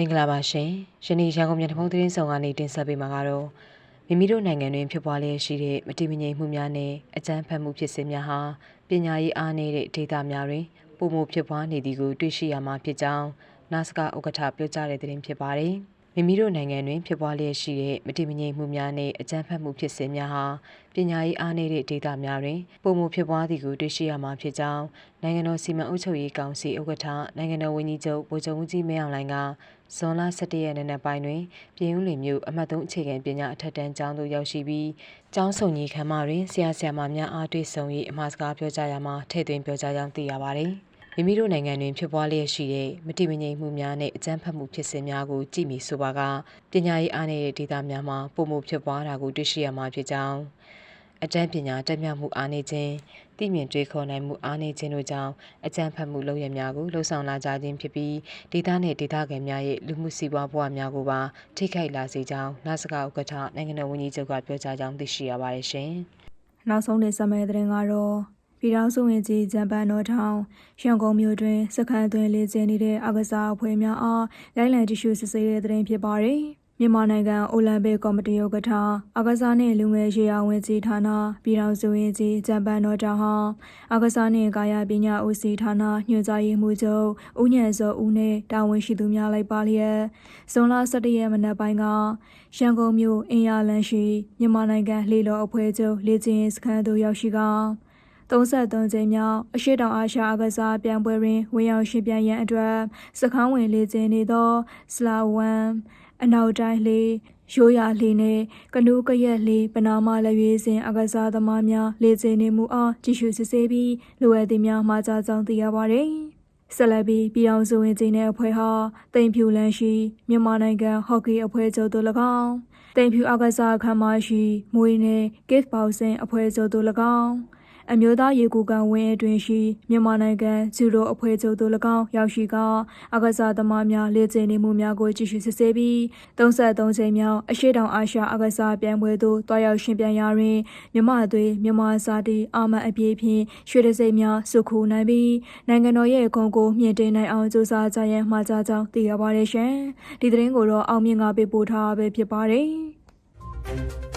မင်္ဂလာပါရှင်။ယနေ့ရန်ကုန်မြို့တဖုံသတင်းဆောင်ကနေတင်ဆက်ပေးမှာကတော့မိမိတို့နိုင်ငံတွင်ဖြစ်ပွားလျက်ရှိတဲ့မတည်မငြိမ်မှုများနဲ့အကြမ်းဖက်မှုဖြစ်စဉ်များဟာပညာရေးအားနည်းတဲ့ဒေသများတွင်ပုံမှုဖြစ်ပွားနေသည်ကိုတွေ့ရှိရမှာဖြစ်ကြောင်းနာစကဥက္ကဋ္ဌပြောကြားတဲ့သတင်းဖြစ်ပါတယ်။ မိမိတို့နိုင်ငံတွင်ဖြစ်ပွားလျက်ရှိတဲ့မတည်မငြိမ်မှုများနဲ့အကြမ်းဖက်မှုဖြစ်စဉ်များဟာပညာရေးအားနည်းတဲ့ဒေသများတွင်ပုံမှုဖြစ်ပွားသည်ကိုတွေ့ရှိရမှာဖြစ်ကြောင်းနိုင်ငံတော်စီမံအုပ်ချုပ်ရေးကောင်စီဥက္ကဋ္ဌနိုင်ငံတော်ဝန်ကြီးချုပ်ဗိုလ်ချုပ်ဦးကြီးမင်းအောင်လှိုင်ကဇွန်လ17ရက်နေ့နက်ပိုင်းတွင်ပြည်ဦးလွင်မြို့အမှတ်3အခြေခံပညာအထက်တန်းကျောင်းသို့ရောက်ရှိပြီးကျောင်းဆောင်ကြီးခမ်းမတွင်ဆရာဆရာမများအားတွေ့ဆုံ၍အမှားစကားပြောကြားရမှာထည့်သွင်းပြောကြားကြောင်းသိရပါသည်။ မိမိတို့နိုင်ငံတွင်ဖြစ်ပွားလျက်ရှိတဲ့မတိမငြိမ်မှုများနဲ့အကြမ်းဖက်မှုဖြစ်စဉ်များကိုကြည့်မိဆိုပါကပညာရေးအားနည်းတဲ့ဒေသများမှာပုံမှုဖြစ်ပွားတာကိုတွေ့ရှိရမှာဖြစ်ကြောင်းအတန်းပညာတက်မြောက်မှုအားနည်းခြင်းတည်မြင့်တွေးခေါ်နိုင်မှုအားနည်းခြင်းတို့ကြောင့်အကြမ်းဖက်မှုလုပ်ရများကိုလှုံ့ဆော်လာကြခြင်းဖြစ်ပြီးဒေသနှင့်ဒေသခံများရဲ့လူမှုစီးပွားဘဝများကိုပါထိခိုက်လာစေကြောင်းနာစကဥက္ကဋ္ဌနိုင်ငံတော်ဝန်ကြီးချုပ်ကပြောကြားကြောင်းသိရှိရပါတယ်ရှင်။နောက်ဆုံးတင်ဆက်မယ့်သတင်းကတော့ ပြည်ထောင်စုဝင်ကြီးဂျပန်တော်ထောင်ရန်ကုန်မြို့တွင်စခန်းသွင်းလေ့ကျင့်နေတဲ့အာကစားအဖွဲ့များအားလိုက်လံတ िश ူစစ်ဆေးတဲ့သတင်းဖြစ်ပါတယ်။မြန်မာနိုင်ငံအိုလံပစ်ကော်မတီဥက္ကဋ္ဌအာကစားနှင့်လူငယ်ရေးရာဝန်ကြီးဌာနပြည်ထောင်စုဝင်ကြီးဂျပန်တော်ထောင်ဟာအာကစားနှင့်ကာယပညာဦးစီးဌာနညွှန်ကြားရေးမှူးချုပ်ဦးညံစောဦးနှင့်တာဝန်ရှိသူများလိုက်ပါလျက်ဇွန်လ17ရက်မနက်ပိုင်းကရန်ကုန်မြို့အင်ယာလန်ရှိမြန်မာနိုင်ငံလှေလော်အဖွဲ့ချုပ်လေ့ကျင့်ရေးစခန်းသို့ရောက်ရှိက 33ကြိမ်မြောက်အရှိတောင်အာရှအကစားပြိုင်ပွဲတွင်ဝင်ရောက်ရှင်ပြိုင်ရန်အတွက်စခန်းဝင်လေ့ကျင့်နေသောစလာဝမ်အနောက်တိုင်းလေရိုးရာလေနှင့်ကနူးကရက်လေပနာမလက်ရွေးစဉ်အကစားသမားများလေ့ကျင့်နေမှုအားကြည့်ရှုစစ်ဆေးပြီးလိုအပ်သည့်များမှာကြားကြောင်းသိရပါသည်ဆက်လက်ပြီးပြည်အောင်စုဝင်ကြီးနဲ့အဖွဲ့ဟာတိမ်ဖြူလန်းရှိမြန်မာနိုင်ငံဟော့ကီအဖွဲ့ချုပ်တို့၎င်းတိမ်ဖြူအကစားခမ်းမရှိမွေးနယ်ဂစ်ဘောက်ဆင်အဖွဲ့ချုပ်တို့၎င်း အမျိုးသားရေကူကန်ဝင်းအတွင်းရှိမြန်မာနိုင်ငံဂျူဒိုအဖွဲ့ချုပ်သို့၎င်းရောက်ရှိကအကစားသမားများလေ့ကျင့်နေမှုများကိုကြည့်ရှုစစ်ဆေးပြီး33ချိန်မြောက်အရှိတောင်အာရှအကစားပြိုင်ပွဲသို့တွားရောက်ရှင်ပြိုင်ရာတွင်မြမသွေးမြမစာတီအာမန်အပြည့်ဖြင့်ရွှေတစိမ့်များစုခုနိုင်ပြီးနိုင်ငံတော်ရဲ့ဂုဏ်ကိုမြင့်တင်နိုင်အောင်ကြိုးစားကြရန်မှာကြားကြောင်းသိရပါတယ်ရှင်ဒီသတင်းကိုတော့အောင်မြင့်ကပေးပို့ထားပဲဖြစ်ပါတယ်